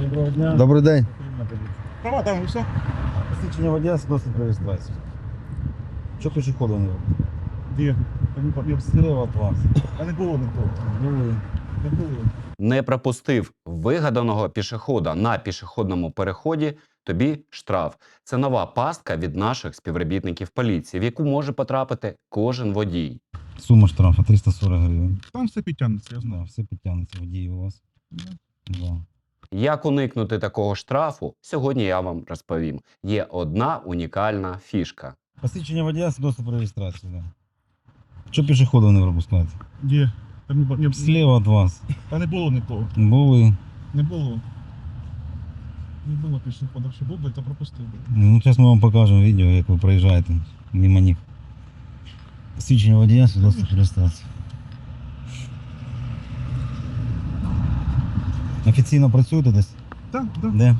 Доброго дня. Добрий день. Права там все. Посвідчення водія свідоцтво про реєстрацію. Що пішоходу не робить? Де? Не пам'ятаю. Вас. Та не було нікого. Були. Не було. не пропустив вигаданого пішохода на пішохідному переході, тобі штраф. Це нова пастка від наших співробітників поліції, в яку може потрапити кожен водій. Сума штрафу 340 гривень. Там все підтягнеться, я знаю. Все підтягнеться водії у вас. Да. Як уникнути такого штрафу, сьогодні я вам розповім. Є одна унікальна фішка. Посвідчення водія свідоцтво про реєстрацію. Да. Що пішоходу не пропускати? Де? Не, не, Слева від вас. Та не було нікого. Були. Не було. Не було пішохода, що був би, то пропустив би. Ну, зараз ми вам покажемо відео, як ви проїжджаєте мимо них. Посвідчення водія свідоцтво про реєстрацію. Офіційно працюєте десь? Так, так. Де?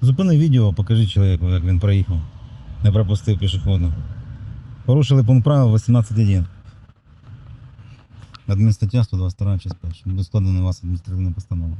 Зупини відео, покажи чоловіку, як він проїхав. Не пропустив пішоходу. Порушили пункт правил 18.1. Адмінстаття 122 час 1. Буде складена у вас адміністративна постанова.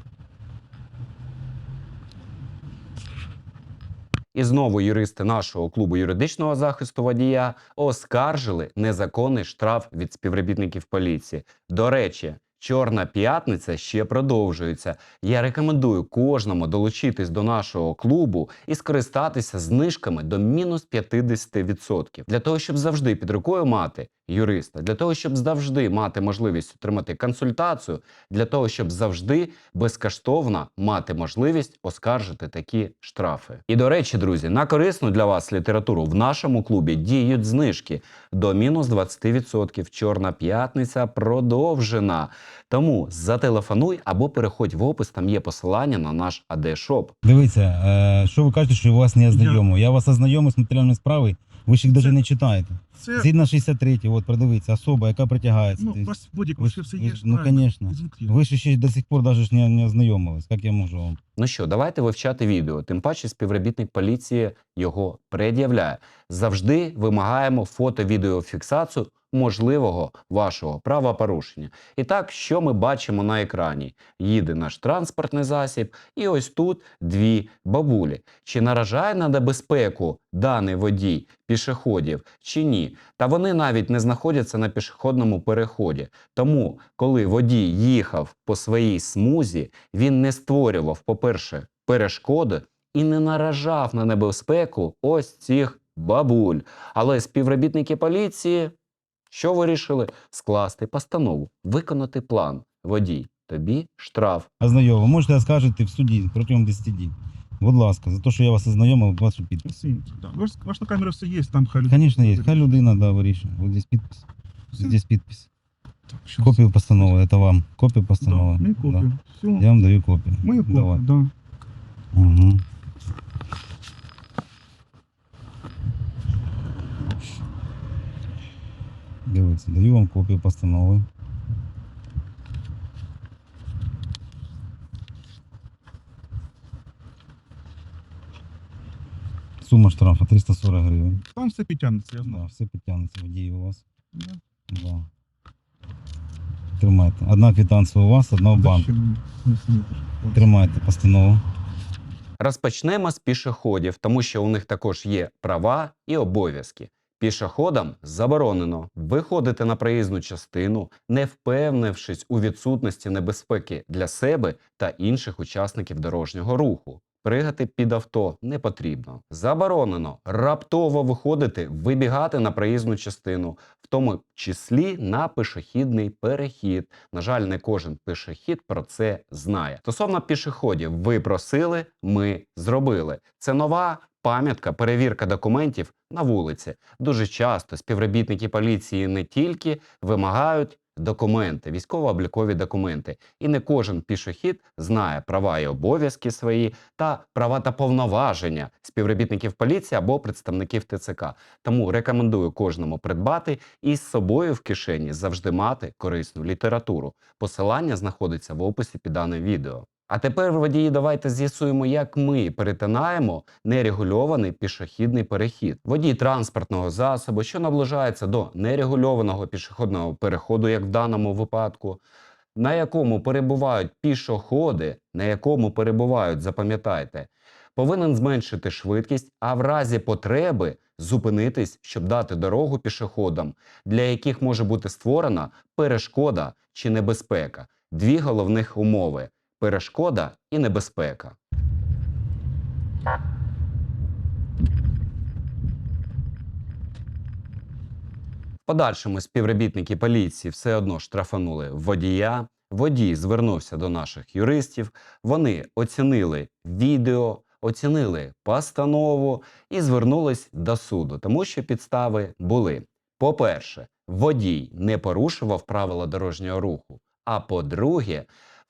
І знову юристи нашого клубу юридичного захисту водія оскаржили незаконний штраф від співробітників поліції. До речі, Чорна п'ятниця ще продовжується. Я рекомендую кожному долучитись до нашого клубу і скористатися знижками до мінус 50%. Для того, щоб завжди під рукою мати юриста, для того, щоб завжди мати можливість отримати консультацію, для того, щоб завжди безкоштовно мати можливість оскаржити такі штрафи. І до речі, друзі, на корисну для вас літературу в нашому клубі діють знижки до мінус 20%. Чорна п'ятниця продовжена. Тому зателефонуй або переходь в опис, там є посилання на наш АД-шоп. Дивіться, е, що ви кажете, що я вас не ознайомив? Я вас ознайомив з матеріальною справою, ви ж їх навіть не читаєте. Це, Згідно 63, от продивіться, особа, яка притягається. ну, у вас будь-яку ви все, все ви є. ну, є. Ви ж ще до сих пор навіть не, не ознайомились. Як я можу вам? Ну що, давайте вивчати відео. Тим паче співробітник поліції його пред'являє. Завжди вимагаємо фото-відеофіксацію можливого вашого правопорушення. І так, що ми бачимо на екрані? Їде наш транспортний засіб, і ось тут дві бабулі. Чи наражає на небезпеку даний водій пішоходів чи ні? Та вони навіть не знаходяться на пішохідному переході. Тому, коли водій їхав по своїй смузі, він не створював, по-перше, перешкоди і не наражав на небезпеку ось цих бабуль. Але співробітники поліції що вирішили? Скласти постанову, виконати план. Водій, тобі штраф. Ознайомив. Можете оскаржити в суді протягом 10 днів. Будь ласка, за те, що я вас ознайомив, ваш підпис. Да. Ваш на камері все є, там хай людина. Звісно, є. Хай людина да, вирішує. Ось здесь підпис. Все. Здесь підпис. Так, щас. Копію постанови, це вам. Копію Да, постанови. ми копію. Все. Я вам даю копію. Ми Давай. копію, да. Угу. Дивіться, даю вам копію постанови. Сума штрафу 340 гривень. Там все підтягнеться, я Да, знаю. все підтягнеться водії у вас. Да. Да. Тримайте. Одна квитанція у вас, одна в. Зачем? Смієте. Тримайте постанову. Розпочнемо з пішоходів, тому що у них також є права і обов'язки. Пішоходам заборонено виходити на проїзну частину, не впевнившись у відсутності небезпеки для себе та інших учасників дорожнього руху. Пригати під авто не потрібно. Заборонено раптово виходити, вибігати на проїзну частину, в тому числі на пішохідний перехід. На жаль, не кожен пішохід про це знає. Стосовно пішоходів, ви просили, ми зробили. Це нова пам'ятка, перевірка документів на вулиці. Дуже часто співробітники поліції не тільки вимагають документи, військово-облікові документи, і не кожен пішохід знає права і обов'язки свої та права та повноваження співробітників поліції або представників ТЦК. Тому рекомендую кожному придбати і з собою в кишені завжди мати корисну літературу. Посилання знаходиться в описі під даним відео. А тепер, водії, давайте з'ясуємо, як ми перетинаємо нерегульований пішохідний перехід. Водій транспортного засобу, що наближається до нерегульованого пішохідного переходу, як в даному випадку, на якому перебувають пішоходи, на якому перебувають, запам'ятайте, повинен зменшити швидкість, а в разі потреби зупинитись, щоб дати дорогу пішоходам, для яких може бути створена перешкода чи небезпека. Дві головних умови перешкода і небезпека. Подальшому співробітники поліції все одно штрафанули водія. Водій звернувся до наших юристів. Вони оцінили відео, оцінили постанову і звернулись до суду, тому що підстави були. По-перше, водій не порушував правила дорожнього руху. А по-друге,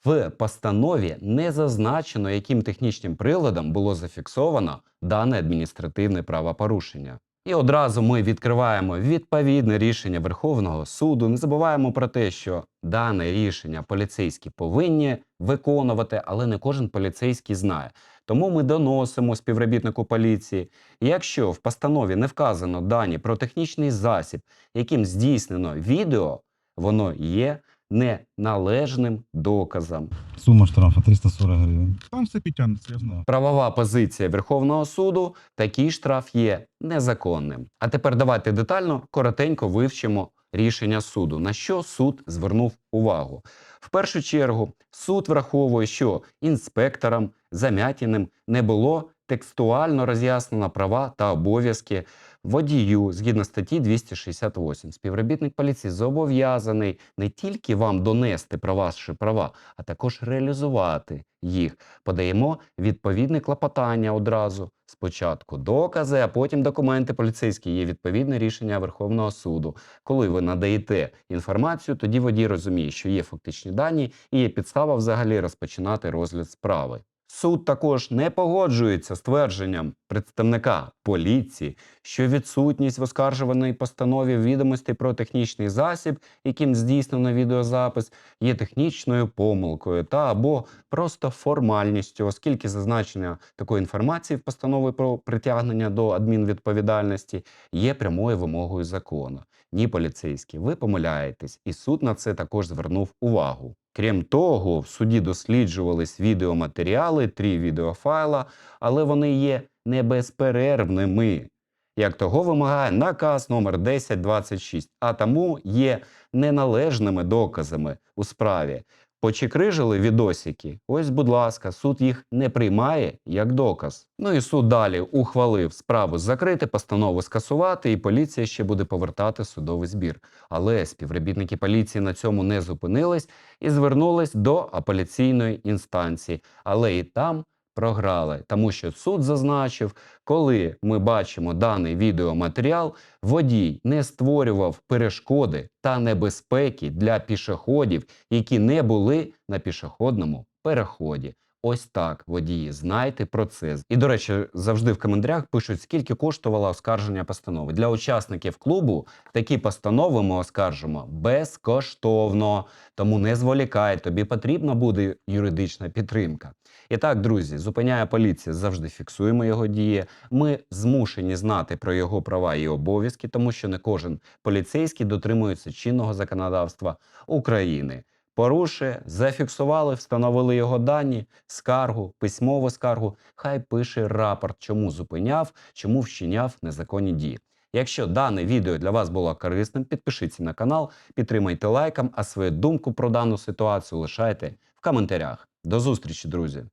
в постанові не зазначено, яким технічним приладом було зафіксовано дане адміністративне правопорушення. І одразу ми відкриваємо відповідне рішення Верховного суду. Не забуваємо про те, що дане рішення поліцейські повинні виконувати, але не кожен поліцейський знає. Тому ми доносимо співробітнику поліції. Якщо в постанові не вказано дані про технічний засіб, яким здійснено відео, воно є неналежним доказом. Сума штрафу 340 гривень. Там все підтягнеться, я знаю. Правова позиція Верховного суду такий штраф є незаконним. А тепер давайте детально, коротенько вивчимо рішення суду. На що суд звернув увагу? В першу чергу, суд враховує, що інспекторам Замятіним не було текстуально роз'яснено права та обов'язки водію згідно статті 268. Співробітник поліції зобов'язаний не тільки вам донести про ваші права, а також реалізувати їх. Подаємо відповідне клопотання одразу. Спочатку докази, а потім документи поліцейські. Є відповідне рішення Верховного суду. Коли ви надаєте інформацію, тоді водій розуміє, що є фактичні дані і є підстава взагалі розпочинати розгляд справи. Суд також не погоджується з твердженням представника поліції, що відсутність в оскаржуваної постанові відомостей про технічний засіб, яким здійснено відеозапис, є технічною помилкою та або просто формальністю, оскільки зазначення такої інформації в постанові про притягнення до адмінвідповідальності є прямою вимогою закону. Ні, поліцейські, ви помиляєтесь, і суд на це також звернув увагу. Крім того, в суді досліджувались відеоматеріали, три відеофайла, але вони є небезперервними, як того вимагає наказ номер 1026, а тому є неналежними доказами у справі. Почекрижили відосики. Ось, будь ласка, суд їх не приймає як доказ. Ну і суд далі ухвалив справу закрити, постанову скасувати, і поліція ще буде повертати судовий збір. Але співробітники поліції на цьому не зупинились і звернулись до апеляційної інстанції. Але і там програли, тому що суд зазначив, коли ми бачимо даний відеоматеріал, водій не створював перешкоди та небезпеки для пішоходів, які не були на пішохідному переході. Ось так, водії, знайте про це. І, до речі, завжди в коментарях пишуть, скільки коштувало оскарження постанови. Для учасників клубу такі постанови ми оскаржимо безкоштовно. Тому не зволікай, тобі потрібна буде юридична підтримка. І так, друзі, зупиняє поліція, завжди фіксуємо його дії. Ми змушені знати про його права і обов'язки, тому що не кожен поліцейський дотримується чинного законодавства України. Порушує, зафіксували, встановили його дані, скаргу, письмову скаргу. Хай пише рапорт, чому зупиняв, чому вчиняв незаконні дії. Якщо дане відео для вас було корисним, підпишіться на канал, підтримайте лайком, а свою думку про дану ситуацію лишайте в коментарях. До зустрічі, друзі!